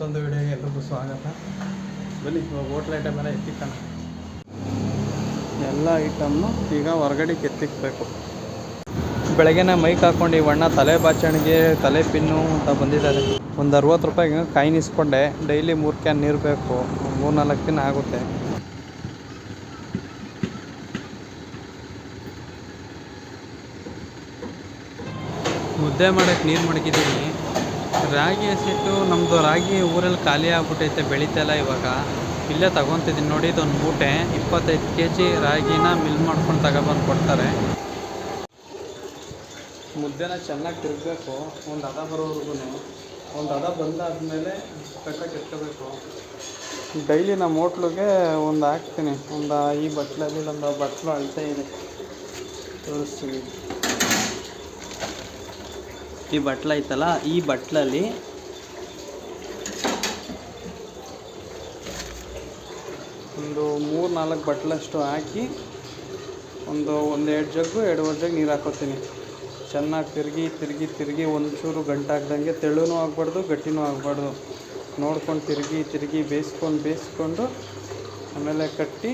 ಮತ್ತೊಂದು ವಿಡಿಯೋಗೆ ಎಲ್ರಿಗೂ ಸ್ವಾಗತ. ಬನ್ನಿ ಇವಾಗ ಹೋಟ್ಲ್ ಐಟಮ್ ಎಲ್ಲ ಎತ್ತಿಕ್ಕಣ. ಎಲ್ಲ ಐಟಮ್ನು ಈಗ ಹೊರಗಡೆಗೆ ಕೆತ್ತಿಕ್ಬೇಕು ಬೆಳಗ್ಗೆನೇ ಮೈಕ್ ಹಾಕೊಂಡು ಇವಣ್ಣ ಅಣ್ಣ ತಲೆ ಬಾಚಣಿಗೆ ತಲೆ ಪಿನ್ನು ಅಂತ ಬಂದಿದ್ದಾರೆ. ಒಂದು ಅರವತ್ತು ರೂಪಾಯಿಗೆ ಕಾಯಿನ್ ಇಸ್ಕೊಂಡೆ. ಡೈಲಿ ಮೂರು ಕ್ಯಾನ್ ನೀರು ಬೇಕು. ಮೂರು ನಾಲ್ಕು ದಿನ ಆಗುತ್ತೆ. ಮುದ್ದೆ ಮಾಡೋಕ್ಕೆ ನೀರು ಮಡಗಿದ್ದೀನಿ. ರಾಗಿ ಹಸಿಟ್ಟು ನಮ್ಮದು ರಾಗಿ ಊರಲ್ಲಿ ಖಾಲಿ ಆಗ್ಬಿಟ್ಟೈತೆ ಬೆಳೀತಲ್ಲ ಇವಾಗ. ಇಲ್ಲೇ ತಗೊತಿದ್ದೀನಿ ನೋಡಿ, ಇದೊಂದು ಮೂಟೆ. ಇಪ್ಪತ್ತೈದು ಕೆ ಜಿ ರಾಗಿನ ಮಿಲ್ ಮಾಡ್ಕೊಂಡು ತಗೊಬಂದು ಕೊಡ್ತಾರೆ. ಮುದ್ದೆನ ಚೆನ್ನಾಗಿ ತಿರುಗಬೇಕು. ಒಂದು ಹದ ಬರೋವರೆಗೂ ಒಂದು ಹದ ಬಂದಾದಮೇಲೆ ಕಟ್ಟಕ್ಕೆ ಇಟ್ಕೋಬೇಕು ಡೈಲಿ ನಮ್ಮ ಹೋಟ್ಲಿಗೆ ಒಂದು ಹಾಕ್ತೀನಿ. ಒಂದು ಈ ಬಟ್ಲಲ್ಲಿ ಒಂದು ಬಟ್ಲು ಅಳತೆ ಇದೆ. ತೋರಿಸ್ತೀನಿ ಈ ಬಟ್ಲ ಐತಲ್ಲ, ಈ ಬಟ್ಲಲ್ಲಿ ಒಂದು ಮೂರು ನಾಲ್ಕು ಬಟ್ಲಷ್ಟು ಹಾಕಿ ಒಂದು ಒಂದು ಎರಡು ಜಗ್ಗು, ಎರಡುವರೆ ಜಗ್ ನೀರು ಹಾಕೋತೀನಿ. ಚೆನ್ನಾಗಿ ತಿರುಗಿ ತಿರುಗಿ ತಿರುಗಿ ಒಂಚೂರು ಗಂಟಾಗ್ದಂಗೆ ತೆಳುನೂ ಆಗಬಾರ್ದು, ಗಟ್ಟಿನೂ ಆಗಬಾರ್ದು. ನೋಡ್ಕೊಂಡು ತಿರುಗಿ ತಿರುಗಿ ಬೇಯಿಸ್ಕೊಂಡು ಬೇಯಿಸ್ಕೊಂಡು ಆಮೇಲೆ ಕಟ್ಟಿ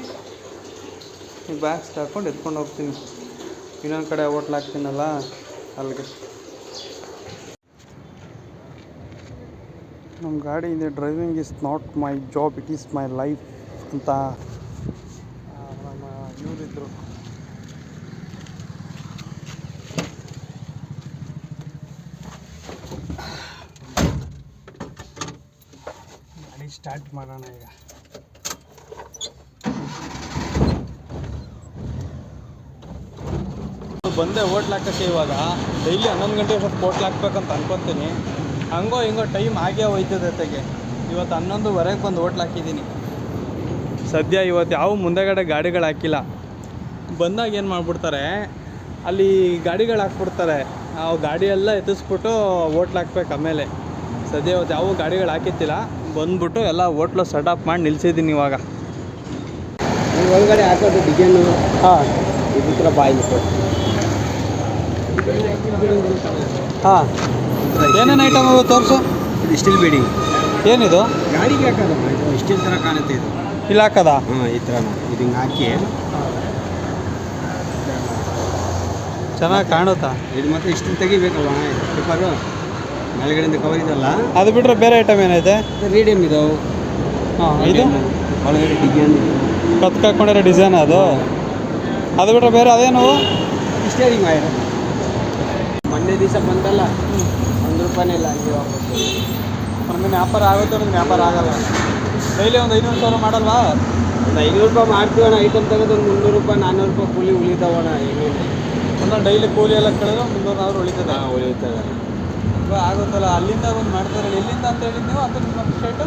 ಈ ಬ್ಯಾಗ್ಸ್ಗೆ ಹಾಕ್ಕೊಂಡು ಎತ್ಕೊಂಡು ಹೋಗ್ತೀನಿ. ಇನ್ನೊಂದು ಕಡೆ ಹೋಟ್ಲ್ ಹಾಕ್ತೀನಲ್ಲ, ಅಲ್ಲಿಗೆ. ನಮ್ಮ ಗಾಡಿ ಇದೆ driving is not my job it is my life ಅಂತ ನಮ್ಮ ಇವರಿದ್ದರು ಗಾಡಿ ಸ್ಟಾರ್ಟ್ ಮಾಡೋಣ ಈಗ. ಬಂದೆ ಹೋಟ್ಲ್ ಹಾಕಕ್ಕೆ ಇವಾಗ. ಡೈಲಿ ಹನ್ನೊಂದು ಗಂಟೆ ಅಷ್ಟೊತ್ತು ಹೋಟ್ಲ್ ಹಾಕ್ಬೇಕಂತ ಅನ್ಕೊತೀನಿ. ಹಂಗೋ ಹಿಂಗೋ ಟೈಮ್ ಆಗೇ ಹೋಯ್ತು ಜೊತೆಗೆ. ಇವತ್ತು ಹನ್ನೊಂದುವರೆಗೆ ಬಂದು ಹೋಟ್ಲ್ ಹಾಕಿದ್ದೀನಿ. ಸದ್ಯ ಇವತ್ತು ಯಾವ ಮುಂದೆಗಡೆ ಗಾಡಿಗಳು ಹಾಕಿಲ್ಲ. ಬಂದಾಗ ಏನು ಮಾಡಿಬಿಡ್ತಾರೆ ಅಲ್ಲಿ ಗಾಡಿಗಳು ಹಾಕ್ಬಿಡ್ತಾರೆ. ಆ ಗಾಡಿ ಎಲ್ಲ ಎತ್ತಿಸ್ಬಿಟ್ಟು ಹೋಟ್ಲ್ ಹಾಕ್ಬೇಕು ಆಮೇಲೆ. ಸದ್ಯ ಇವತ್ತು ಯಾವ ಗಾಡಿಗಳು ಹಾಕಿತ್ತಿಲ್ಲ. ಬಂದ್ಬಿಟ್ಟು ಎಲ್ಲ ಹೋಟ್ಲು ಸೆಟಪ್ ಮಾಡಿ ನಿಲ್ಸಿದ್ದೀನಿ ಇವಾಗ. ಒಳಗಡೆ ಹಾಕೋದು ಡಿಸೈನು ಹಾಂ. ಇದು ಥರ ಬಾಯಿ ಹಾಂ. ಏನೇನು ಐಟಮ್ ತೋರಿಸು? ಇದು ಸ್ಟಿಲ್ ಬಿಲ್ಡಿಂಗ್ ಏನಿದು? ಗಾಡಿಗೆ ಇದು ಸ್ಟಿಲ್ ಥರ ಕಾಣುತ್ತೆ ಇದು. ಇಲ್ಲಿ ಹಾಕದ? ಹಾಂ ಈ ಥರ ಇದು ಹಿಂಗೆ ಹಾಕಿ. ಚೆನ್ನಾಗಿ ಕಾಣುತ್ತಾ? ಇದು ಮತ್ತೆ ಸ್ಟಿಲ್ ತೆಗಿಬೇಕಲ್ವ? ಪೇಪರು ಮೇಲ್ಗಡೆಯಿಂದ ಕವರ್ ಇದಲ್ಲ ಅದು ಬಿಟ್ಟರೆ ಬೇರೆ ಐಟಮ್ ಏನೈತೆ? ರೀಡಿಯಮ್ ಇದಾವೆ. ಹಾಂ ಇದು? ಒಳಗಡೆ ಡಿಸೈನ್ ಕತ್ಕ ಹಾಕೊಂಡಿರೋ ಡಿಸೈನ್ ಅದು? ಅದು ಬಿಟ್ಟರೆ ಬೇರೆ ಅದೇನು? ಇಷ್ಟೇ ಆಯಿತು ಮೊನ್ನೆ ದಿವಸ ಬಂದಲ್ಲ ರೂಪಾಯಿನೇ ಇಲ್ಲ ಹಂಗೆ ನಮಗೆ ವ್ಯಾಪಾರ ಆಗುತ್ತೆ ಅಂದ್ರೆ ವ್ಯಾಪಾರ ಆಗಲ್ಲ. ಡೈಲಿ ಒಂದು ಐನೂರು ಸಾವಿರ ಮಾಡಲ್ವಾ? ಒಂದು ಐನೂರು ರೂಪಾಯಿ ಮಾಡ್ತೀವಣ್ಣ ಐಟಮ್ ತೆಗೆದು ಒಂದು ಮುನ್ನೂರು ರೂಪಾಯಿ ನಾನ್ನೂರು ರೂಪಾಯಿ ಕೂಲಿ ಉಳಿತಾವಣ್ಣ ಹೆಂಗೆ ಒಂದೊಂದು ಡೈಲಿ ಕೂಲಿ ಎಲ್ಲ ಕಳೆದು ಮುನ್ನೂರು ಸಾವಿರ ಉಳಿತದೆ. ಉಳಿತದೆ. ಆಗುತ್ತಲ್ಲ ಅಲ್ಲಿಂದ ಒಂದು ಮಾಡ್ತಾರೆ ಎಲ್ಲಿಂದ ಅಂತ ಹೇಳಿದ್ದು ನೀವು ಅದು ನಿಮ್ಮ ಸ್ಟೇಟ್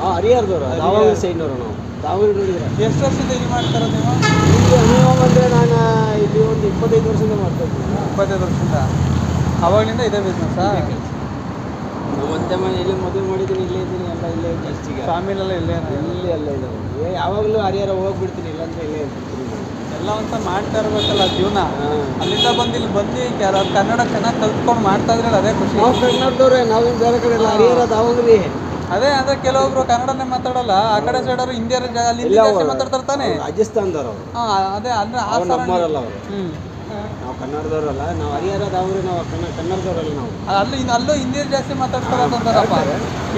ಹಾಂ ಹರಿಹರದವ್ರು ದಾವಣಗೆರೆ ಸೈಡ್ನವರು ನಾವು. ದಾವಣಗೆರೆ ನೋಡಿದ್ರೆ ಎಷ್ಟು ವರ್ಷದಿಂದ ಇಲ್ಲಿ ಮಾಡ್ತಾರೆ ನೀವು? ಇಲ್ಲಿ ಅನುಭವ ಅಂದರೆ ನಾನು ಇಲ್ಲಿ ಒಂದು ಇಪ್ಪತ್ತೈದು ವರ್ಷದಿಂದ ಮಾಡ್ತಾ ಇದ್ದೀನಿ. ಇಪ್ಪತ್ತೈದು ವರ್ಷದಿಂದ. ಅವಾಗಲಿಂದ ಇದೇ ಬಿಸ್ನೆಸ್ಸಾ ಮತ್ತೆ ಮನೆ ಇಲ್ಲಿ ಮದುವೆ ಮಾಡಿದ್ದೀನಿ ಇಲ್ಲೇ ಇದ್ದೀನಿ ಎಲ್ಲ ಇಲ್ಲೇ ಜಾಸ್ತಿಗೆ ಫ್ಯಾಮಿಲೆಲ್ಲ ಇಲ್ಲೇ ಇಲ್ಲಿ ಎಲ್ಲ ಏ ಯಾವಾಗಲೂ ಹರಿಹರ ಹೋಗ್ಬಿಡ್ತೀನಿ ಇಲ್ಲಾಂದ್ರೆ ಇಲ್ಲೇ ಇರ್ತೀನಿ. ಎಲ್ಲ ಅಂತ ಮಾಡ್ತಾ ಇರ್ಬೇಕಲ್ಲ ಜೀವನ. ಅಲ್ಲಿಂದ ಬಂದು ಇಲ್ಲಿ ಬಂದು ಕನ್ನಡ ಚೆನ್ನಾಗಿ ಕಲ್ತ್ಕೊಂಡು ಮಾಡ್ತಾ ಇದ್ರೆ ಅದೇ ಖುಷಿ. ನಾವು ಕನ್ನಡದವ್ರೆ ನಾವೇನು ಬೇರೆ ಕಡೆ ಇಲ್ಲ ಹರಿಹರ ದಾವಣಗೆರೆ. ಅದೇ ಅಂದ್ರೆ ಕೆಲವೊಬ್ರು ಕನ್ನಡನೇ ಮಾತಾಡಲ್ಲ ಆ ಕಡೆ ಸೈಡ್ ಅವರು ಹಿಂದಿಯರ ಅಲ್ಲಿ ಇಲ್ಲ ಮಾತಾಡ್ತಾರೆ ತಾನೆ? ರಾಜಸ್ಥಾನದವ್ರು ಹಾ ಅದೇ ಅಂದ್ರೆ ಆ ಹ್ಮ್. ನಾವು ಕನ್ನಡದವರಲ್ಲ ನಾವು ಹರಿಹರದ ಅವರು ನಾವು ಕನ್ನಡ ಕನ್ನಡದವರಲ್ಲ ನಾವು. ಅಲ್ಲಿ ಇನ್ನು ಅಲ್ಲೂ ಹಿಂದಿ ಜಾಸ್ತಿ ಮಾತಾಡ್ತಾರೆ ಅಂತಾರಪ್ಪ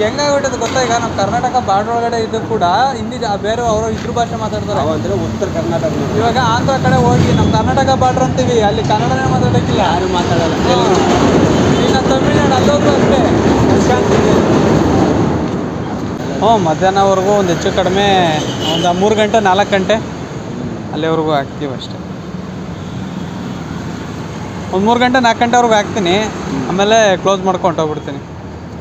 ಹೆಂಗಾಗ್ಬಿಟ್ಟದ ಗೊತ್ತಾ ಈಗ? ನಮ್ಮ ಕರ್ನಾಟಕ ಬಾರ್ಡರ್ ಒಳಗಡೆ ಇದ್ದು ಕೂಡ ಹಿಂದಿ ಬೇರೆ ಅವರು ಇದ್ರ ಭಾಷೆ ಮಾತಾಡ್ತಾರೆ. ನಾವು ಅಂದರೆ ಉತ್ತರ ಕರ್ನಾಟಕ ಇವಾಗ ಆಂಧ್ರ ಕಡೆ ಹೋಗಿ ನಮ್ಮ ಕರ್ನಾಟಕ ಬಾರ್ಡರ್ ಅಂತೀವಿ ಅಲ್ಲಿ ಕನ್ನಡನೇ ಮಾತಾಡೋಕ್ಕಿಲ್ಲ ಯಾರು ಮಾತಾಡಲ್ಲ. ಇನ್ನು ತಮಿಳ್ನಾಡು ಅಲ್ಲೋದ್ರು ಅಷ್ಟೇ. ಹ್ಞೂ ಮಧ್ಯಾಹ್ನವರೆಗೂ ಒಂದು ಹೆಚ್ಚು ಕಡಿಮೆ ಒಂದು ಮೂರು ಗಂಟೆ ನಾಲ್ಕು ಗಂಟೆ ಅಲ್ಲಿವರೆಗೂ ಆಗ್ತೀವಿ ಅಷ್ಟೇ. ಒಂದು ಮೂರು ಗಂಟೆ ನಾಲ್ಕು ಗಂಟೆವರೆಗೂ ಹಾಕ್ತೀನಿ. ಆಮೇಲೆ ಕ್ಲೋಸ್ ಮಾಡ್ಕೊಂಡು ಹೋಗ್ಬಿಡ್ತೀನಿ.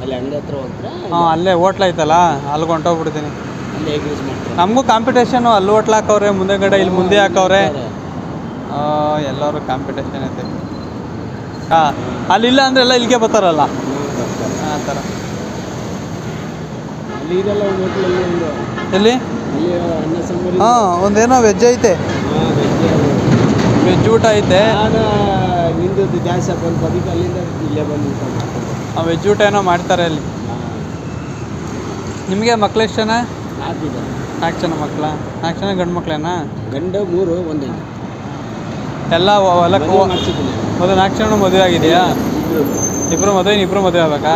ಅಲ್ಲಿ ಅಂಗಡಿ ಹತ್ರ ಹೋಗ್ತಾರೆ? ಹಾಂ ಅಲ್ಲೇ ಹೋಟ್ಲ್ ಐತಲ್ಲ ಅಲ್ಲಿಗೆ ಹೊಂಟೋಗ್ಬಿಡ್ತೀನಿ. ಅಲ್ಲಿ ಹೇಗೆ ಯೂಸ್ ಮಾಡ್ತಾರೆ? ನಮಗೂ ಕಾಂಪಿಟೇಷನು ಅಲ್ಲಿ ಹೋಟ್ಲ್ ಹಾಕವ್ರೆ ಮುಂದೆ ಗಡೆ ಇಲ್ಲಿ ಮುಂದೆ ಹಾಕವ್ರೆ. ಎಲ್ಲರೂ ಕಾಂಪಿಟೇಷನ್ ಐತೆ. ಹಾಂ ಅಲ್ಲಿಲ್ಲ ಅಂದರೆ ಎಲ್ಲ ಇಲ್ಲಿಗೆ ಬರ್ತಾರಲ್ಲ? ಆ ಥರ ಅಲ್ಲಿ ಇದೆಲ್ಲ ಒಂದು ಹೋಟ್ಲಲ್ಲಿ ಒಂದು ಎಲ್ಲಿ? ಹಾಂ ಒಂದೇನೋ ವೆಜ್ ಐತೆ. ವೆಜ್ ಊಟ ಐತೆ. ನಿಂದದ್ದು ಜಾಸ್ತಿ ಹಾಕೊಂಡು ಅದಕ್ಕೆ ಅಲ್ಲಿಂದ ಇಲ್ಲೇ ಬಂದು ಊಟ ಮಾಡ್ಕೊಂಡು. ವೆಜ್ ಊಟ ಏನೋ ಮಾಡ್ತಾರೆ ಅಲ್ಲಿ. ನಿಮಗೆ ಮಕ್ಳು ಎಷ್ಟು ಜನ? ಹಾಕಿದ್ದಾರೆ ನಾಲ್ಕು ಜನ ಮಕ್ಕಳ ನಾಲ್ಕು ಜನ ಗಂಡು ಮಕ್ಕಳೇನಾ ಗಂಡು ಮೂರು ಒಂದೇ. ಎಲ್ಲ ಹೊಲಕ್ಕೆ ಮದುವೆ ಮಾಡ್ಸಿದ್ದೀನಿ. ಮೊದಲು ನಾಲ್ಕು ಜನ ಮದುವೆ ಆಗಿದೆಯಾ. ಇಬ್ಬರು ಮದುವೆ ಇಬ್ಬರು ಮದುವೆ ಆಗ್ಬೇಕಾ?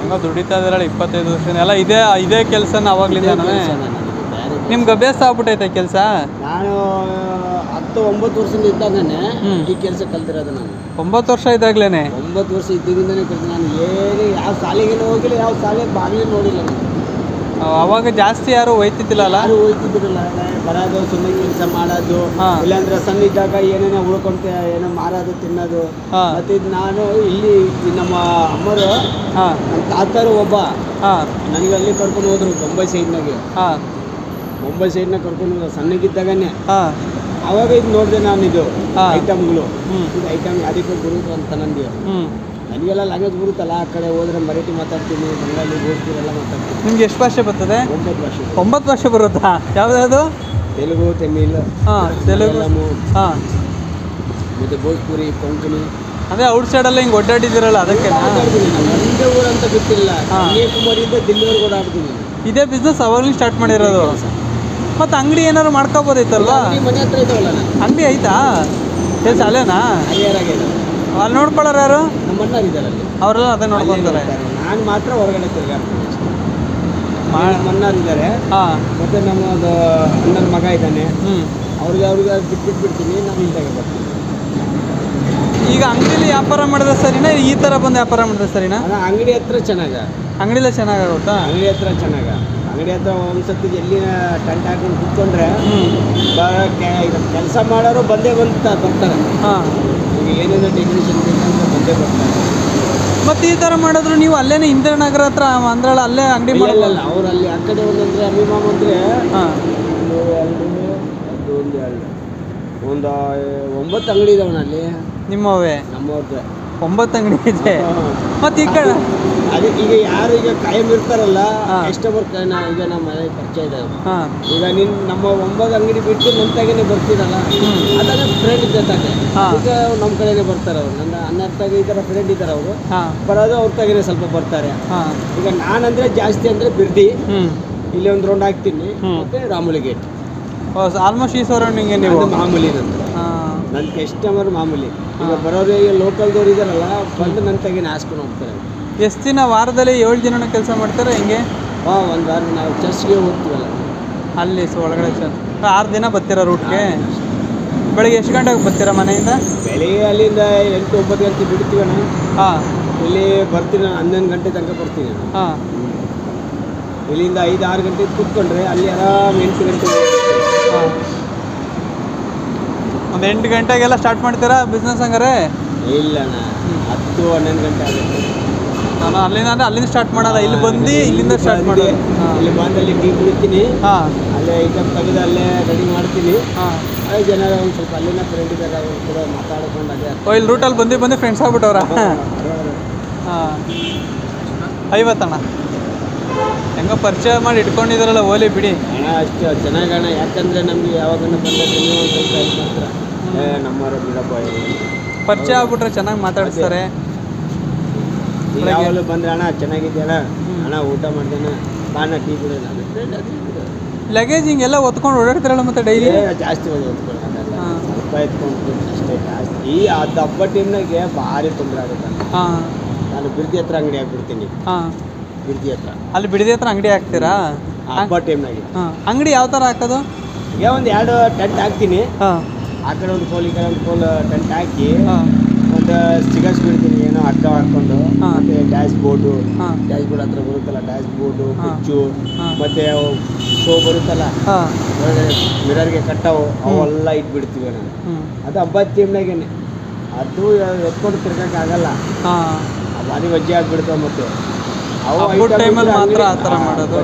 ಹಂಗ ದುಡಿತಾ ಇದ್ರಲ್ಲ ಇಪ್ಪತ್ತೈದು ವರ್ಷ ಎಲ್ಲ ಇದೇ ಇದೇ ಕೆಲಸನ ಅವಾಗ್ಲಿಂದ ಕೆಲ್ಸ ನನಗೆ, ನಿಮ್ಗೆ ಅಭ್ಯಾಸ ಆಗ್ಬಿಟ್ಟೈತೆ ಕೆಲಸ? ನಾನು ಹತ್ತು ಒಂಬತ್ತು ವರ್ಷದಿಂದ ಇದ್ದಾಗನೇ. ಈ ಕೆಲಸ ಕಲ್ತಿರೋದು ನಾನು. ಒಂಬತ್ತು ವರ್ಷ ಇದ್ದಾಗ್ಲೇನೆ? ಒಂಬತ್ತು ವರ್ಷ ಇದ್ದಿದ್ದನೇ ಕಲ್ತು ನಾನು. ಏನು ಯಾವ ಶಾಲೆಗೇನು ಹೋಗಿಲ್ಲ ಯಾವ ಶಾಲೆ ಬಾಗಿಲು ನೋಡಿಲ್ಲ ನಾನು. ಅವಾಗ ಜಾಸ್ತಿ ಯಾರು ಒಯ್ತಿದ್ದಿಲ್ಲಲ್ಲ ಯಾರು ಹೋಗ್ತಿದ್ದಿರಲ್ಲ ಬರೋದು ಸುಮ್ಮನೆ ಕೆಲಸ ಮಾಡೋದು. ಇಲ್ಲಾಂದ್ರೆ ಸಣ್ಣ ಇದ್ದಾಗ ಏನೇನೋ ಉಳ್ಕೊಂತ ಏನೋ ಮಾರೋದು ತಿನ್ನೋದು. ಹಾ. ಮತ್ತೆ ಇದು ನಾನು ಇಲ್ಲಿ ಈ ನಮ್ಮ ಅಮ್ಮರು ಹಾ. ನಮ್ಮ ತಾತರು ಒಬ್ಬ. ಹಾ. ನನಗೆ ಅಲ್ಲಿ ಕರ್ಕೊಂಡು ಹೋದ್ರು ಮುಂಬೈ ಸೈಡ್ನಾಗೆ. ಹಾ. ಮುಂಬೈ ಸೈಡ್ನಾಗ ಕರ್ಕೊಂಡು ಹೋದ್ರು ಸಣ್ಣಗಿದ್ದಾಗನೇ. ಹಾಂ. ಅವಾಗ ಇದು ನೋಡಿದೆ ನಾನು ಇದು. ಐಟಮ್ಗಳು ಇದು ಐಟಮ್ ಅದಕ್ಕೆ ಗುರು ಅಂತ ನನಗೆ ಹ್ಞೂ ನನಗೆಲ್ಲ ಲ್ಯಾಂಗ್ವೇಜ್ ಬರುತ್ತಲ್ಲ ಆ ಕಡೆ ಹೋದ್ರೆ ಮರಾಠಿ ಮಾತಾಡ್ತೀನಿ ಬಂಗಾಳಿ ಭೋಜ್ಪುರಿ ಎಲ್ಲ ಮಾತಾಡ್ತೀನಿ. ನಿಮ್ಗೆ ಎಷ್ಟು ಭಾಷೆ ಬರ್ತದೆ? ಒಂಬತ್ತು ಭಾಷೆ. ಒಂಬತ್ತು ಭಾಷೆ ಬರುತ್ತಾ? ಯಾವ್ದಾವುದು ತೆಲುಗು ತಮಿಳ್ ಹಾಂ ತೆಲುಗು. ಹಾಂ. ಮತ್ತೆ ಭೋಜ್ಪುರಿ ಕೊಂಕಣಿ ಅದೇ ಔಟ್ ಸೈಡಲ್ಲ ಹಿಂಗೆ ಒಡ್ಡಾಡಿದಿರಲ್ಲ ಅದಕ್ಕೆ ಗೊತ್ತಿಲ್ಲ. ಕನ್ಯಾಕುಮಾರಿಯಿಂದ ದಿಲ್ಲಿವರೆಗೂ ಓಡಾಡ್ತೀನಿ. ಇದೇ ಬಿಸ್ನೆಸ್ ಅವಾಗಲೂ ಸ್ಟಾರ್ಟ್ ಮಾಡಿರೋದು. ಮತ್ತು ಅಂಗಡಿ ಏನಾದ್ರು ನಾನು ಅಂಗಡಿ ಐತಾ ಕೆಲಸ ಅಲ್ಲೇನಾ ಅಲ್ಲಿ ನೋಡ್ಕೊಳ್ಳೋರು ಯಾರು? ಅವರೆಲ್ಲ ಅದೇ ನೋಡ್ಕೊಂತಾರೆ. ನಾನು ಮಾತ್ರ ಹೊರಗಡೆ ತಿರ್ಗಾಡ್ತೀನಿ ಅಷ್ಟೇ. ಮಾ- ನಮ್ಮ ಇದ್ದಾರೆ ಹಾಂ. ಮತ್ತೆ ನಮ್ಮದು ಅಣ್ಣನ ಮಗ ಇದ್ದಾನೆ. ಅವ್ರಿಗೆ ಅವ್ರಿಗೆ ಬಿಟ್ಟು ಬಿಡ್ತೀನಿ ನಾನು ಇಂತಾಗೆ ಬರ್ತೀನಿ. ಈಗ ಅಂಗಡಿಲಿ ವ್ಯಾಪಾರ ಮಾಡಿದ್ರೆ ಸರಿನಾ? ಈ ಥರ ಬಂದು ವ್ಯಾಪಾರ ಮಾಡಿದ್ರೆ ಸರಿನಾ? ಅಂಗಡಿ ಹತ್ರ ಚೆನ್ನಾಗ. ಅಂಗಡಿಲೇ ಚೆನ್ನಾಗಾಗುತ್ತಾ? ಅಂಗಡಿ ಹತ್ರ ಚೆನ್ನಾಗ. ಅಂಗಡಿ ಹತ್ರ ಒಂದ್ಸತಿ ಎಲ್ಲಿ ಟೆಂಟ್ ಹಾಕೊಂಡು ಕುತ್ಕೊಂಡ್ರೆ ಬಹಳ ಕೆಲಸ ಮಾಡೋರು ಬಂದೇ ಬಂತ ಬರ್ತಾರೆ. ಹಾಂ. ಏನೇನೋ ಡೆಕೋರೇಷನ್ ಬೇಕಂದ್ರೆ ಬಂದೇ ಬರ್ತಾರೆ. ಮತ್ತೆ ಈ ಥರ ಮಾಡಿದ್ರು ನೀವು ಅಲ್ಲೇನೆ ಇಂದಿರಾನಗರ ಹತ್ರ ಅಂದ್ರಲ್ಲ ಅಲ್ಲೇ ಅಂಗಡಿ ಮಾಡಲ್ಲ ಅವ್ರು ಅಲ್ಲಿ ಆ ಕಡೆ ಒಂದಂದ್ರೆ ಅಭಿಮಾಮ ಅಂದ್ರೆ ಹಾಂ. ಒಂದು ಎರಡು ಒಂದು ಎರಡು ಒಂದು ಒಂಬತ್ತು ಅಂಗಡಿ ಇದಾವಣ ಅಲ್ಲಿ ನಿಮ್ಮವೇ? ನಮ್ಮವ್ರದ್ದು. ಒಂಬತ್ತು ಅಂಗಡಿ ಇದೆ. ಮತ್ತೆ ಈ ಕಡೆ ಅದೇ ಈಗ ಯಾರು ಈಗ ಕಾಯಂ ಇರ್ತಾರಲ್ಲ. ಕಸ್ಟಮರ್ ಈಗ ನಮ್ಮ ಮನೆ ಪರಿಚಯ ಇದೆ ಈಗ ನಿನ್ ನಮ್ಮ ಒಂಬತ್ತು ಅಂಗಡಿ ಬಿಟ್ಟು ನಂತಾಗೇನೆ ಬರ್ತೀರಲ್ಲ ಅದನ್ನ ಫ್ರೆಂಡ್ ಜೊತೆಗೆ ಈಗ ನಮ್ಮ ಕಡೆನೆ ಬರ್ತಾರೆ ಅವ್ರು. ನನ್ನ ಅಣ್ಣತ್ತಾಗ ಈ ಥರ ಫ್ರೆಂಡ್ ಇದ್ದಾರೆ ಅವರು. ಬರೋದು ಅವ್ರ ತಾಗೇನೆ ಸ್ವಲ್ಪ ಬರ್ತಾರೆ. ಈಗ ನಾನಂದ್ರೆ ಜಾಸ್ತಿ ಅಂದ್ರೆ ಬಿರ್ದಿ ಇಲ್ಲಿ ಒಂದು ರೌಂಡ್ ಹಾಕ್ತೀನಿ. ಮತ್ತೆ ರಾಮುಲಿ ಗೇಟ್ ಆಲ್ಮೋಸ್ಟ್ ಈ ಸರೌಂಡಿಂಗ್ ನೀವು? ಮಾಮೂಲಿ ಹಾಂ. ನನ್ನ ಕಸ್ಟಮರ್ ಮಾಮೂಲಿ. ಈಗ ಹಾ. ಬರೋರು ಈಗ ಲೋಕಲ್ದವ್ರು ಇದಾರಲ್ಲ ಬಂದು ನನ್ನ ತಾಗೇನೆ ಹಾಸ್ಕೊಂಡು ಹೋಗ್ತಾರೆ ಎಷ್ಟು ದಿನ ವಾರದಲ್ಲಿ ಏಳು ದಿನ ಕೆಲಸ ಮಾಡ್ತಾರೆ ಹಿಂಗೆ? ಹಾಂ ಒಂದು ವಾರ ನಾವು ಚರ್ಚ್ಗೆ ಹೋಗ್ತೀವಲ್ಲ. ಅಲ್ಲಿ ಸೊ ಒಳಗಡೆ ಸರ್ ಆರು ದಿನ ಬರ್ತೀರಾ ರೂಟ್ಗೆ ಬೆಳಿಗ್ಗೆ ಎಷ್ಟು ಗಂಟೆಗೆ ಬರ್ತೀರಾ ಮನೆಯಿಂದ? ಬೆಳಿಗ್ಗೆ ಅಲ್ಲಿಂದ ಎಂಟು ಒಂಬತ್ತು ಗಂಟೆ ಬಿಡ್ತೀವಣ್ಣ ಹಾಂ. ಇಲ್ಲಿ ಬರ್ತೀನಿ ನಾನು ಹನ್ನೊಂದು ಗಂಟೆ ತನಕ ಬರ್ತೀನಿ ನಾನು ಹಾಂ. ಇಲ್ಲಿಂದ ಐದು ಆರು ಗಂಟೆಗೆ ಕೂತ್ಕೊಂಡ್ರೆ ಅಲ್ಲಿ ಆರಾಮ್ ಎಂಟು ಗಂಟೆ ಹಾಂ. ಒಂದು ಎಂಟು ಗಂಟೆಗೆಲ್ಲ ಸ್ಟಾರ್ಟ್ ಮಾಡ್ತೀರಾ ಬಿಸ್ನೆಸ್ ಹಂಗಾರೆ? ಇಲ್ಲ ಹತ್ತು ಹನ್ನೊಂದು ಗಂಟೆ ಆಗುತ್ತೆ. ನಾನು ಅಲ್ಲಿಂದ ಅಂದರೆ ಅಲ್ಲಿಂದ ಸ್ಟಾರ್ಟ್ ಮಾಡೋದ? ಇಲ್ಲಿ ಬಂದು ಇಲ್ಲಿಂದ ಸ್ಟಾರ್ಟ್ ಮಾಡಿ ಇಲ್ಲಿ ಬಂದು ಅಲ್ಲಿ ಟೀ ಕುಡಿತೀನಿ. ಹಾಂ. ಅಲ್ಲೇ ಐಟಮ್ ತೆಗೆದು ಅಲ್ಲೇ ರೆಡಿ ಮಾಡ್ತೀನಿ. ಹಾಂ. ಐದು ಜನ ಒಂದು ಸ್ವಲ್ಪ ಅಲ್ಲಿನ ಫ್ರೆಂಡ್ ಇದ್ದಾರೆ ಅವ್ರು ಕೂಡ ಮಾತಾಡ್ಕೊಂಡು ಅದೇ ಓ ಇಲ್ಲಿ ರೂಟಲ್ಲಿ ಬಂದು ಬಂದು ಫ್ರೆಂಡ್ಸ್ ಆಗ್ಬಿಟ್ಟವ್ರ? ಹಾಂ ಐವತ್ತಣ್ಣ. ಹೆಂಗ ಪರಿಚಯ ಮಾಡಿ ಇಟ್ಕೊಂಡಿದ್ದಾರಲ್ಲ ಓಲಿ ಬಿಡಿ. ಅಣ್ಣ ಅಷ್ಟು ಚೆನ್ನಾಗಣ್ಣ ಯಾಕಂದ್ರೆ ನಮಗೆ ಯಾವಾಗ ಬಂದಾಗ ನೀವು ಒಂದು ಸ್ವಲ್ಪ ಹೆಲ್ಪ್ ಮಾಡ್ತಾರೆ? ನಮ್ಮವ್ರ ಬಿಡಪ್ಪ. ಪರಿಚಯ ಆಗ್ಬಿಟ್ರೆ ಚೆನ್ನಾಗಿ ಮಾತಾಡ್ತಾರೆ ಯಾವಾಗಲೂ ಬಂದ್ರೆ ಅಣ್ಣ ಚೆನ್ನಾಗಿದ್ಯಲ್ಲ? ಅಣ್ಣ ಊಟ ಮಾಡ್ದೇನ? ಬಾಣ ಟೀ ಕುಡಿಯೋಣ ಲಗೇಜ್ ಹಿಂಗೆಲ್ಲ ಒತ್ಕೊಂಡು ಓಡಾಡ್ತಾರಲ್ಲ ಮತ್ತೆ ಡೈಲಿ? ಜಾಸ್ತಿ ಹಾ. ಸ್ವಲ್ಪ ಎತ್ಕೊಂಡು ಅಷ್ಟೇ ಜಾಸ್ತಿ. ಈ ಆ ದಬ್ಬ ಟೀಮ್ನಾಗೆ ಭಾರಿ ತೊಂದರೆ ಆಗುತ್ತೆ. ಹಾಂ. ನಾನು ಬಿರ್ದಿ ಹತ್ರ ಅಂಗಡಿ ಹಾಕ್ಬಿಡ್ತೀನಿ. ಹಾಂ. ಬಿರ್ದಿ ಹತ್ರ. ಅಲ್ಲಿ ಬಿಡದಿ ಹತ್ರ ಅಂಗಡಿ ಹಾಕ್ತೀರಾ? ಆ ಹಬ್ಬ ಟೈಮ್ನಾಗೆ. ಹಾಂ. ಅಂಗಡಿ ಯಾವ ಥರ ಹಾಕೋದು? ಈಗ ಒಂದು ಎರಡು ಟೆಂಟ್ ಹಾಕ್ತೀನಿ. ಹಾಂ. ಆ ಕಡೆ ಒಂದು ಕೋಲ್ ಈ ಕಡೆ ಒಂದು ಕೋಲ್ ಟೆಂಟ್ ಹಾಕಿ ಮತ್ತೆ ಸ್ಟಿಕರ್ಸ್ ಬಿಡ್ತೀನಿ ಏನೋ ಹಗ್ಗ ಹಾಕೊಂಡು. ಮತ್ತೆ ಡ್ಯಾಶ್ ಬೋರ್ಡ್. ಡ್ಯಾಶ್ ಬೋರ್ಡ್ ಹತ್ರ ಬರುತ್ತಲ್ಲ ಡ್ಯಾಶ್ ಬೋರ್ಡ್. ಕುಚ್ಚು. ಮತ್ತೆ ಶೋ ಬರುತ್ತಲ್ಲ ಮಿರರ್ಗೆ ಕಟ್ಟವು ಅವೆಲ್ಲ ಇಟ್ಬಿಡ್ತೀವಿ ನಾನು. ಅದು ಹಬ್ಬದ ಟೀಮ್ನಾಗೇನೆ ಅದು ಎತ್ಕೊಂಡು ತಿರ್ಗಕ್ಕೆ ಆಗಲ್ಲ. ಭಾರಿ ವಜ್ಜೆ ಆಗ್ಬಿಡ್ತಾವೆ ಮತ್ತೆ ಅವು ಟೈಮಲ್ಲಿ ಮಾತ್ರ ಆ ಥರ ಮಾಡೋದು.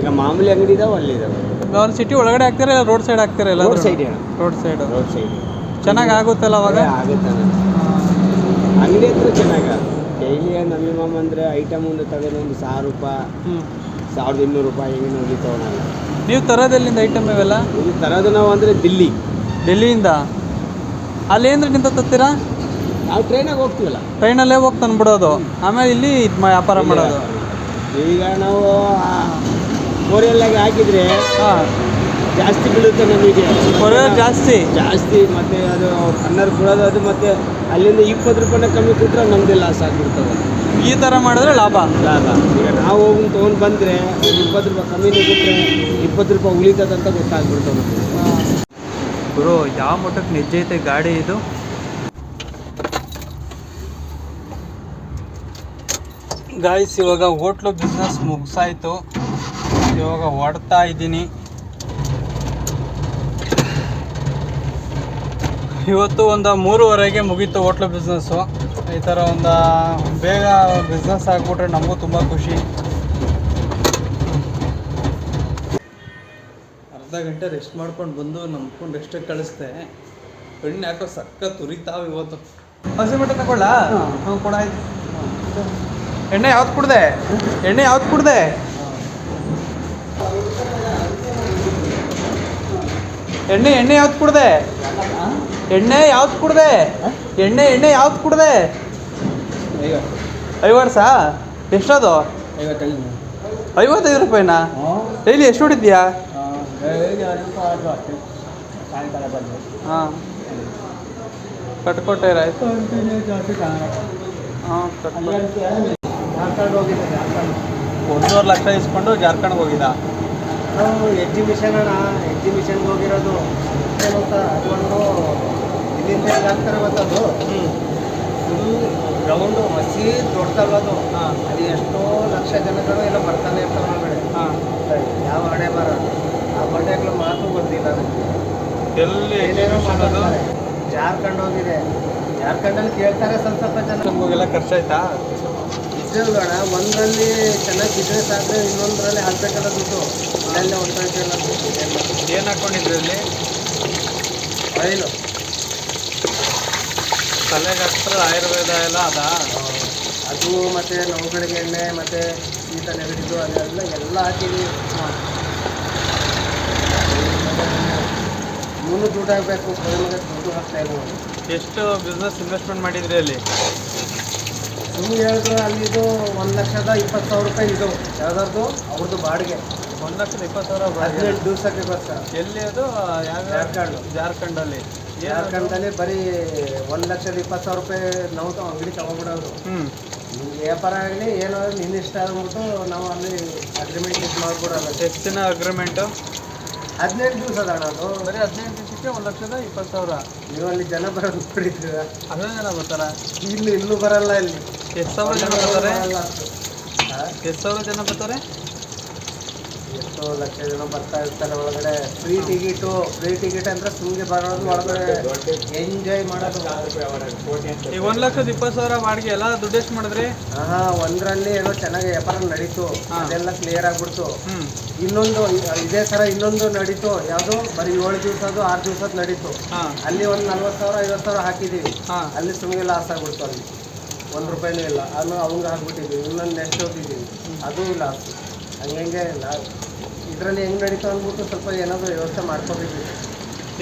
ಈಗ ಮಾಮೂಲಿ ಅಂಗಡಿ ಇದಾವೆ ಅಲ್ಲಿ ಅವ್ರು ಸಿಟಿ ಒಳಗಡೆ ಹಾಕ್ತೀರಾ ಇಲ್ಲ ರೋಡ್ ಸೈಡ್ ಹಾಕ್ತೀರಾ ಎಲ್ಲ road side road side road side ಚೆನ್ನಾಗಿ ಆಗುತ್ತಲ್ಲ ಅವಾಗ? ಆಗುತ್ತೆ ಅಂಗಡಿ ಹತ್ರ ಚೆನ್ನಾಗ ಡೈಲಿ ಮಿನಿಮಮ್ ಮಾಮ ಅಂದರೆ ಐಟಮ್ ಒಂದು ತಗೊಂಡು ಒಂದು ಸಾವಿರ ರೂಪಾಯಿ ಸಾವಿರದ ಇನ್ನೂರು ರೂಪಾಯಿ ಹೆಂಗೆ ನೋಡಿ ತಗೊಳಲ್ಲ ನೀವು ತರೋದೆಲ್ಲಿಂದ ಐಟಮ್ ಇವೆಲ್ಲ? ನೀವು ತರೋದು ನಾವು ಅಂದರೆ ದಿಲ್ಲಿ. ಡೆಲ್ಲಿಯಿಂದ ಅಲ್ಲಿ ಏನ್ರಿ ನಿಂತ ತತ್ತೀರಾ ನಾವು ಟ್ರೈನಾಗ ಹೋಗ್ತೀವಲ್ಲ. ಟ್ರೈನಲ್ಲೇ ಹೋಗಿ ತಂದ್ಬಿಡೋದು. ಆಮೇಲೆ ಇಲ್ಲಿ ಇದು ವ್ಯಾಪಾರ ಮಾಡೋದು. ಈಗ ನಾವು ಬೋರೆಲ್ಲಾಗಿ ಹಾಕಿದ್ರೆ ಹಾಂ. ಜಾಸ್ತಿ ಬೀಳುತ್ತೆ ನಮಗೆ. ಕೊರಿಯೋ ಜಾಸ್ತಿ? ಜಾಸ್ತಿ ಮತ್ತೆ ಅದು ಹನ್ನೆರಡು ಕೊಡೋದು ಅದು ಮತ್ತೆ ಅಲ್ಲಿಂದ ಇಪ್ಪತ್ತು ರೂಪಾಯಿ ಕಮ್ಮಿ ಕೊಟ್ಟರೆ ನಮ್ಮದೇ ಲಾಸ್ ಆಗಿಬಿಡ್ತವೆ ಈ ಥರ ಮಾಡಿದ್ರೆ ಲಾಭ? ಲಾಭ. ಈಗ ನಾವು ಹೋಗಿ ತೊಗೊಂಡು ಬಂದರೆ ಇಪ್ಪತ್ತು ರೂಪಾಯಿ ಕಮ್ಮಿನೇ ಕೊಟ್ಟರೆ ಇಪ್ಪತ್ತು ರೂಪಾಯಿ ಉಳಿತದಂತ ಗೊತ್ತಾಗ್ಬಿಡ್ತದೆ ನಮಗೆ. ಗುರು ಯಾವ ಮಟ್ಟಕ್ಕೆ ನಿಜ ಐತೆ ಗಾಡಿ ಇದು? ಗಾಯ್ಸ್ ಇವಾಗ ಹೋಟ್ಲು ಬಿಸ್ನೆಸ್ ಮುಗಿಸಾಯ್ತು. ಇವಾಗ ಹೊಡ್ತಾ ಇದ್ದೀನಿ. ಇವತ್ತು ಒಂದು ಮೂರುವರೆಗೆ ಮುಗೀತು ಹೋಟ್ಲು ಬಿಸ್ನೆಸ್ಸು. ಈ ಥರ ಒಂದು ಬೇಗ ಬಿಸ್ನೆಸ್ ಆಗಿಬಿಟ್ರೆ ನಮಗೂ ತುಂಬ ಖುಷಿ. ಅರ್ಧ ಗಂಟೆ ರೆಸ್ಟ್ ಮಾಡ್ಕೊಂಡು ಬಂದು ನಂಬ್ಕೊಂಡು ರೆಸ್ಟ್ ಕಳಿಸ್ದೆ. ಬೆಣ್ಣೆ ಯಾಕೋ ಸಕ್ಕ ತುರಿತಾವೆ ಇವತ್ತು. ಹಸಿಮೆಟ್ಟೆ ತಗೊಳ್ಳ? ಹ್ಞೂ ಕೊಡ ಎಣ್ಣೆ ಯಾವ್ದು ಕುಡ್ದೆ? ಎಣ್ಣೆ ಯಾವ್ದು ಕುಡ್ದೆ? ಎಣ್ಣೆ ಎಣ್ಣೆ ಯಾವ್ದು ಕುಡ್ದೆ? ಎಣ್ಣೆ ಯಾವ್ದು ಕುಡ್ದೆ? ಎಣ್ಣೆ ಎಣ್ಣೆ ಯಾವ್ದು ಕುಡ್ದೆ? ಐವರ್ಸಾ ಎಷ್ಟದು? ಐವತ್ತೈದು ರೂಪಾಯಿನಾ? ಡೈಲಿ ಎಷ್ಟು ಹೊಡಿದ್ಯಾ ಹಾಂ. ಕಟ್ಕೊಟ್ಟೆ ಹಾಂ ಒಂದೂವರೆ ಲಕ್ಷ ಇಸ್ಕೊಂಡು ಜಾರ್ಖಂಡ್ಗೆ ಹೋಗಿದ್ದ. ನಾವು ಎಕ್ಸಿಬಿಷನ್ ಅಣ್ಣ ಎಕ್ಸಿಬಿಷನ್ಗೆ ಹೋಗಿರೋದು ಅಂತ ಅದೊಂದು ಇಲ್ಲಿಂದ ಹಾಕ್ತಾರೆ ಗೊತ್ತದು ಫುಲ್ ಗ್ರೌಂಡು ಮಸಿ ದೊಡ್ಡದಲ್ಲದು ಹಾಂ. ಅದು ಎಷ್ಟೋ ಲಕ್ಷ ಜನಗಳು ಎಲ್ಲ ಬರ್ತಾನೆ ಇರ್ತಾರೆ ಒಳಗಡೆ ಹಾಂ. ಯಾವ ಹಣೆ ಬರ ಆ ಬಂಡೆಗಳು ಮಾತು ಬಂದಿಲ್ಲ ನನಗೆ ಎಲ್ಲಿ ಏನೇನೋ ಅದು? ಮಾತಾಡ್ತಾರೆ. ಜಾರ್ಖಂಡ್ ಹೋಗಿದೆ. ಜಾರ್ಖಂಡಲ್ಲಿ ಕೇಳ್ತಾರೆ ಸ್ವಲ್ಪ ಸ್ವಲ್ಪ ಜನ. ನಮಗೆಲ್ಲ ಖರ್ಚಾಯ್ತಾ ಇದ್ರಲ್ಲಿ ಬೇಡ ಒಂದರಲ್ಲಿ ಚೆನ್ನಾಗಿ ಬಿಸ್ನೆಸ್ ಆದರೆ ಇನ್ನೊಂದರಲ್ಲಿ ಹಾಕ್ಬೇಕಲ್ಲ ದುಡ್ಡು. ಅಲ್ಲಲ್ಲೇ ದುಡ್ಡು ಏನು ಹಾಕ್ಕೊಂಡಿದ್ರಿ ಅಲ್ಲಿ ಆಯಿಲು. ತಲೆಗೆ ಹತ್ರ ಆಯುರ್ವೇದ ಎಲ್ಲ ಅದಾ? ಅದು ಮತ್ತು ನೋವುಗಳಿಗೆ ಎಣ್ಣೆ ಮತ್ತು ಶೀತ ನೆಗಡಿದು ಅದೆಲ್ಲ ಎಲ್ಲ ಹಾಕಿದ್ವಿ. ಇವನು ದುಡ್ಡು ಆಗಬೇಕು. ಮಗ ದುಡ್ಡು ಹಾಕ್ತಾ ಇದ್ದಾವೆ. ಎಷ್ಟು ಬಿಸ್ನೆಸ್ ಇನ್ವೆಸ್ಟ್ಮೆಂಟ್ ಮಾಡಿದ್ರಿ ಅಲ್ಲಿ? ಸುಮ್ಮನೆ ಹೇಳಿದ್ರು ಅಲ್ಲಿದು ಒಂದು ಲಕ್ಷದ ಇಪ್ಪತ್ತು ಸಾವಿರ ರೂಪಾಯಿ ಇದು. ಯಾವ್ದಾದ್ರು ಅವ್ರದ್ದು ಬಾಡಿಗೆ. ಒಂದು ಲಕ್ಷದ ಇಪ್ಪತ್ತು ಸಾವಿರ ಬಾಡಿಗೆ. ಹದಿನೆಂಟು ದಿವಸಕ್ಕೋಸ್ಕರ ಎಲ್ಲಿ ಅದು? ಯಾವ ಜಾರ್ಖಂಡ್. ಜಾರ್ಖಂಡಲ್ಲಿ. ಜಾರ್ಖಂಡಲ್ಲಿ ಬರೀ ಒಂದು ಲಕ್ಷದ ಇಪ್ಪತ್ತು ಸಾವಿರ ರೂಪಾಯಿ ನಾವು ತ- ಅಂಗಡಿ ತಗೊಂಡ್ಬಿಡೋದು ಹ್ಞೂ ನಿಮ್ಗೆ ವ್ಯಾಪಾರ ಆಗಲಿ ಏನೋ ನಿನ್ನ ಇಷ್ಟ ಆಗ್ಬಿಟ್ಟು ನಾವು ಅಲ್ಲಿ ಅಗ್ರಿಮೆಂಟ್ ಇದು ಮಾಡ್ಬಿಡೋದು. ಎಷ್ಟು ದಿನ ಅಗ್ರಿಮೆಂಟು ಹದಿನೆಂಟು ದಿವಸ ಅಣ್ಣ ಅದು. ಬರೀ ಹದಿನೈದು ದಿವಸಕ್ಕೆ ಒಂದು ಲಕ್ಷದ ಇಪ್ಪತ್ತು ಸಾವಿರ. ನೀವು ಅಲ್ಲಿ ಜನ ಬರೋದು ನೋಡಿದ್ದೀರ ಅದೇ ಜನ ಬರ್ತಾರ? ಇಲ್ಲಿ ಇಲ್ಲೂ ಬರಲ್ಲ ಇಲ್ಲಿ. ಎಷ್ಟು ಸಾವಿರ ಜನ ಬರ್ತಾರೆ? ಬರಲ್ಲ. ಅಷ್ಟು. ಹಾ? ಎಷ್ಟು ಸಾವಿರ ಜನ ಬರ್ತಾರೆ? ಎಷ್ಟೋ ಲಕ್ಷ ಜನ ಬರ್ತಾ ಇರ್ತಾರೆ ಒಳಗಡೆ. ಫ್ರೀ ಟಿಕೆಟು ಫ್ರೀ ಟಿಕೆಟ್ ಅಂದ್ರೆ ಸುಮ್ಮನೆ ಬರೋದು ಒಳಗಡೆ ಎಂಜಾಯ್ ಮಾಡೋದು. ಈಗ ಒಂದ್ ಲಕ್ಷದ ಇಪ್ಪತ್ತು ಸಾವಿರ ಬಾಡಿಗೆ ಎಲ್ಲ ದುಡ್ಡು ಎಷ್ಟು ಮಾಡಿದ್ರಿ? ಹಾ ಒಂದರಲ್ಲಿ ಏನೋ ಚೆನ್ನಾಗಿ ವ್ಯಾಪಾರ ನಡೀತು. ಅದೆಲ್ಲ ಕ್ಲಿಯರ್ ಆಗ್ಬಿಡ್ತು. ಇನ್ನೊಂದು ಇದೇ ತರ ಇನ್ನೊಂದು ನಡೀತು. ಯಾವುದು ಬರೀ ಏಳು ದಿವಸದ್ದು ಆರು ದಿವಸದ್ದು ನಡೀತು. ಅಲ್ಲಿ ಒಂದ್ ನಲ್ವತ್ತು ಸಾವಿರ ಐವತ್ತು ಸಾವಿರ ಹಾಕಿದೀವಿ. ಅಲ್ಲಿ ಸುಮ್ಮನೆ ಲಾಸ್ ಆಗ್ಬಿಡ್ತು ಅಲ್ಲಿ. ಒಂದು ರೂಪಾಯಿನೂ ಇಲ್ಲ. ಅದು ಅವ್ನಿಗೆ ಹಾಕ್ಬಿಟ್ಟಿದ್ದೀವಿ ಇನ್ನೊಂದು ನೆಕ್ಸ್ಟ್ ಹೋಗಿದ್ದೀವಿ ಅದು ಲಾಸ್ ಹಂಗೆ ಇದರಲ್ಲಿ ಹೆಂಗೆ ನಡೀತು ಅಂದ್ಬಿಟ್ಟು ಸ್ವಲ್ಪ ಏನಾದರೂ ವ್ಯವಸ್ಥೆ ಮಾಡ್ಕೋಬೇಕು.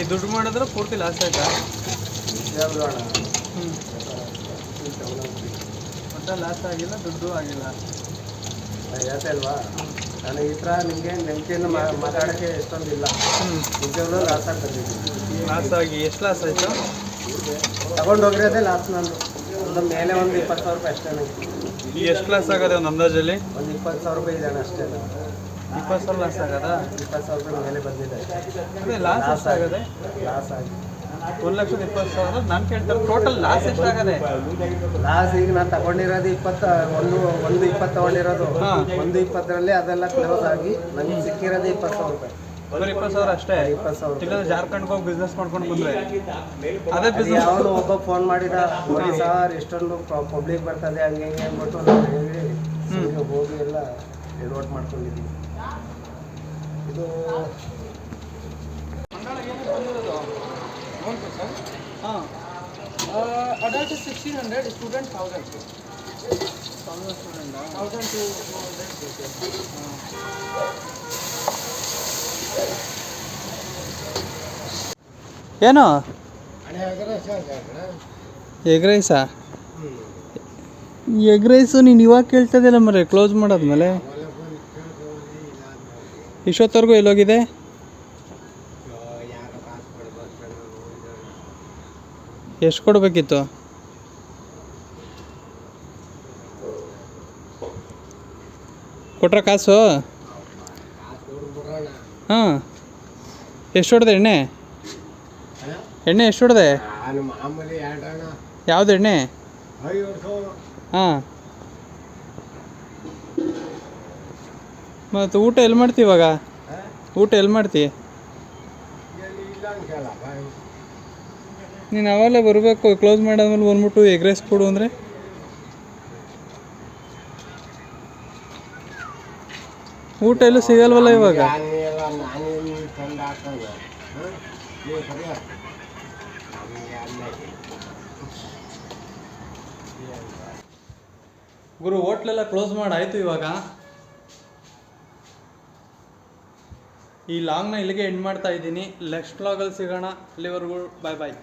ಈ ದುಡ್ಡು ಮಾಡಿದ್ರೆ ಪೂರ್ತಿ ಲಾಸ್ ಆಯ್ತಾ? ಯಾವುದು ಅಣ್ಣ ಹ್ಞೂ ಒಟ್ಟು ಲಾಸ್ ಆಗಿಲ್ಲ ದುಡ್ಡು ಆಗಿಲ್ಲ. ಹೇಳ್ತಾ ಇಲ್ವಾ ನಾನು ಈ ಥರ ನಿಮಗೆ ನೆನಪಿಯನ್ನು ಮಾತಾಡೋಕ್ಕೆ ಎಷ್ಟೊಂದಿಲ್ಲ. ನಿಜವಾಗ್ಲೂ ಲಾಸ್ ಆಗ್ತಿದ್ದೀನಿ ಲಾಸ್ ಆಗಿ ಎಷ್ಟು ಲಾಸ್ ಆಯಿತು? ತಗೊಂಡು ಅದೇ ಲಾಸ್ ನಾನು ಒಂದು ಮೇಲೆ ಒಂದು ಇಪ್ಪತ್ತು ಸಾವಿರ ರೂಪಾಯಿ ಅಷ್ಟೇ ನನಗೆ ಈಗ ಎಷ್ಟು ಲಾಸ್ ಆಗದೆ ಒಂದು ಅಂದಾಜಲ್ಲಿ? ಒಂದು ಇಪ್ಪತ್ತು ಸಾವಿರ ರೂಪಾಯಿ ಇದೆ ಅಷ್ಟೇ. ಇಪ್ಪತ್ತು ಸಾವಿರ ಲಾಸ್ ಆಗದ? ಇಪ್ಪತ್ತು ಸಾವಿರ ರೂಪಾಯಿ ಮೇಲೆ ಬಂದಿದೆ. ಅದೇ ಲಾಸ್ ಲಾಸ್ ಆಗಿದೆ. ಒಂದು ಲಕ್ಷದ ಇಪ್ಪತ್ತು ಸಾವಿರ. ನಾನು ಕೇಳ್ತಾರೆ ಟೋಟಲ್ ಲಾಸ್ ಎಷ್ಟಾಗದೆ? ಲಾಸ್ ಈಗ ನಾನು ತಗೊಂಡಿರೋದು ಇಪ್ಪತ್ತ ಒಂದು ಒಂದು ಇಪ್ಪತ್ತು ತಗೊಂಡಿರೋದು. ಒಂದು ಇಪ್ಪತ್ತರಲ್ಲಿ ಅದೆಲ್ಲ ಕ್ಲೋಸ್ ಆಗಿ ನನಗೆ ಸಿಕ್ಕಿರೋದು ಇಪ್ಪತ್ತು ಸಾವಿರ ರೂಪಾಯಿ. ಬರೀ ಇಪ್ಪತ್ತು ಸಾವಿರ ಅಷ್ಟೇ? ಇಪ್ಪತ್ತು ಸಾವಿರ ಇಲ್ಲಾಂದ್ರೆ ಜಾರ್ಖಂಡ್ಗೆ ಹೋಗಿ ಬಿಸ್ನೆಸ್ ಮಾಡ್ಕೊಂಡು ಬಂದ್ರೆ? ಅದೇ ಬಿಸ್ನೆಸ್ ಯಾವನು ಒಬ್ಬ ಫೋನ್ ಮಾಡಿದ ಸಾರ್ ಸರ್ ಇಷ್ಟೊಂದು ಪಬ್ಲಿಕ್ ಬರ್ತದೆ ಹಂಗೆ ಹಿಂಗೆ ಅಂದ್ಬಿಟ್ಟು ನಾನು ಹೇಳಿ ಹೋಗಿ ಎಲ್ಲ ಎಡವಟ್ ಮಾಡ್ಕೊಂಡಿದ್ದೀವಿ ಇದು ಹಾಂ. ಅಡಲ್ಟ್ ಸಿಕ್ಸ್ಟೀನ್ ಹಂಡ್ರೆಡ್ ಸ್ಟೂಡೆಂಟ್ ಟು ಏನು? ಎಗ್ ರೈಸಾ ಎಗ್ ರೈಸು ನೀನು ಇವಾಗ ಕೇಳ್ತದಿಲ್ಲ ಮರೆ ಕ್ಲೋಸ್ ಮಾಡಾದ್ಮೇಲೆ. ಇಷ್ಟೊತ್ತವರೆಗೂ ಎಲ್ಲೋಗಿದೆ? ಎಷ್ಟು ಕೊಡಬೇಕಿತ್ತು? ಕೊಟ್ರ ಕಾಸು? ಹಾಂ. ಎಷ್ಟು ಹೊಡೆದೆ ಎಣ್ಣೆ? ಎಣ್ಣೆ ಎಷ್ಟು ಹೊಡೆದೆ? ಯಾವುದು ಎಣ್ಣೆ? ಹಾಂ. ಮತ್ತು ಊಟ ಎಲ್ಲಿ ಮಾಡ್ತಿ ಇವಾಗ? ಊಟ ಎಲ್ಲಿ ಮಾಡ್ತಿ? ನೀನು ಅವಾಗಲೇ ಬರಬೇಕು ಕ್ಲೋಸ್ ಮಾಡಾದ್ಮೇಲೆ ಬಂದ್ಬಿಟ್ಟು ಎಗ್ ರೈಸ್ ಕೊಡು ಅಂದರೆ. ಊಟ ಎಲ್ಲೂ ಸಿಗಲ್ವಲ್ಲ ಇವಾಗ? ಗುರು ಹೋಟ್ಲೆಲ್ಲ ಕ್ಲೋಸ್ ಮಾಡಾಯ್ತು ಇವಾಗ? ಈ ಲಾಂಗ್ನ ಇಲ್ಲಿಗೆ ಎಂಡ್ ಮಾಡ್ತಾ ಇದ್ದೀನಿ. ನೆಕ್ಸ್ಟ್ ವ್ಲಾಗಲ್ಲಿ ಸಿಗೋಣ. ಅಲ್ಲಿವರೆಗೂ ಬಾಯ್ ಬಾಯ್